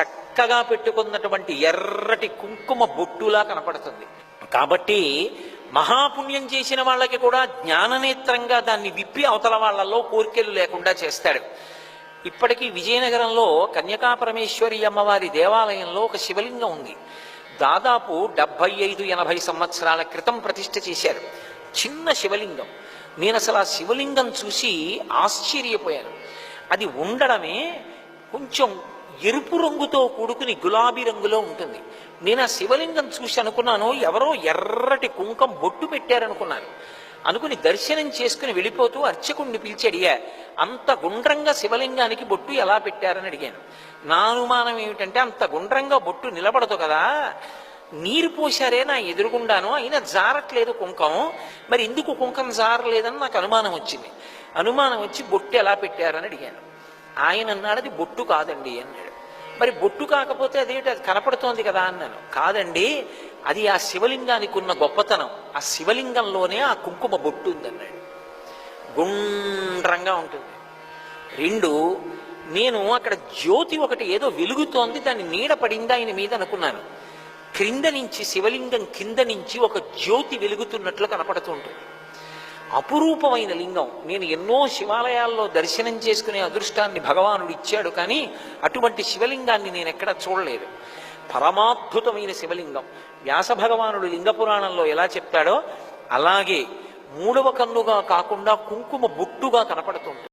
చక్కగా పెట్టుకున్నటువంటి ఎర్రటి కుంకుమ బొట్టులా కనపడుతుంది. కాబట్టి మహాపుణ్యం చేసిన వాళ్ళకి కూడా జ్ఞాననేత్రంగా దాన్ని విప్పి అవతల వాళ్ళల్లో కోరికలు లేకుండా చేస్తాడు. ఇప్పటికీ విజయనగరంలో కన్యకాపరమేశ్వరి అమ్మవారి దేవాలయంలో ఒక శివలింగం ఉంది. దాదాపు డెబ్బై ఐదు ఎనభై సంవత్సరాల క్రితం ప్రతిష్ఠ చేశారు. చిన్న శివలింగం. నేను అసలు ఆ శివలింగం చూసి ఆశ్చర్యపోయాను. అది ఉండడమే కొంచెం ఎరుపు రంగుతో కూడుకుని గులాబీ రంగులో ఉంటుంది. నేను ఆ శివలింగం చూసి అనుకున్నాను ఎవరో ఎర్రటి కుంకం బొట్టు పెట్టారనుకున్నాను అనుకుని దర్శనం చేసుకుని వెళ్ళిపోతూ అర్చకుడిని పిలిచి అడిగా అంత గుండ్రంగా శివలింగానికి బొట్టు ఎలా పెట్టారని అడిగాను. నా అనుమానం ఏమిటంటే అంత గుండ్రంగా బొట్టు నిలబడదు కదా. నీరు పోశారే నా ఎదురుగుండాను అయినా జారట్లేదు కుంకం. మరి ఎందుకు కుంకం జారలేదని నాకు అనుమానం వచ్చింది. అనుమానం వచ్చి బొట్టు ఎలా పెట్టారని అడిగాను. ఆయన అన్నాడు అది బొట్టు కాదండి అన్నాడు. మరి బొట్టు కాకపోతే అదేంటి అది కనపడుతోంది కదా అన్నాను. కాదండి అది ఆ శివలింగానికి ఉన్న గొప్పతనం. ఆ శివలింగంలోనే ఆ కుంకుమ బొట్టు ఉందన్నాడు. గుండ్రంగా ఉంటుంది. రెండు నేను అక్కడ జ్యోతి ఒకటి ఏదో వెలుగుతోంది దాన్ని నీడ పడింది ఆయన మీద అనుకున్నాను. క్రింద నుంచి శివలింగం కింద నుంచి ఒక జ్యోతి వెలుగుతున్నట్లు కనపడుతుంటుంది అపురూపమైన లింగం. నేను ఎన్నో శివాలయాల్లో దర్శనం చేసుకునే అదృష్టాన్ని భగవానుడు ఇచ్చాడు కానీ అటువంటి శివలింగాన్ని నేను ఎక్కడ చూడలేదు. పరమాద్భుతమైన శివలింగం. వ్యాస భగవానుడు లింగ పురాణంలో ఎలా చెప్తాడో అలాగే మూడవ కన్నుగా కాకుండా కుంకుమ బొట్టుగా కనపడుతుంది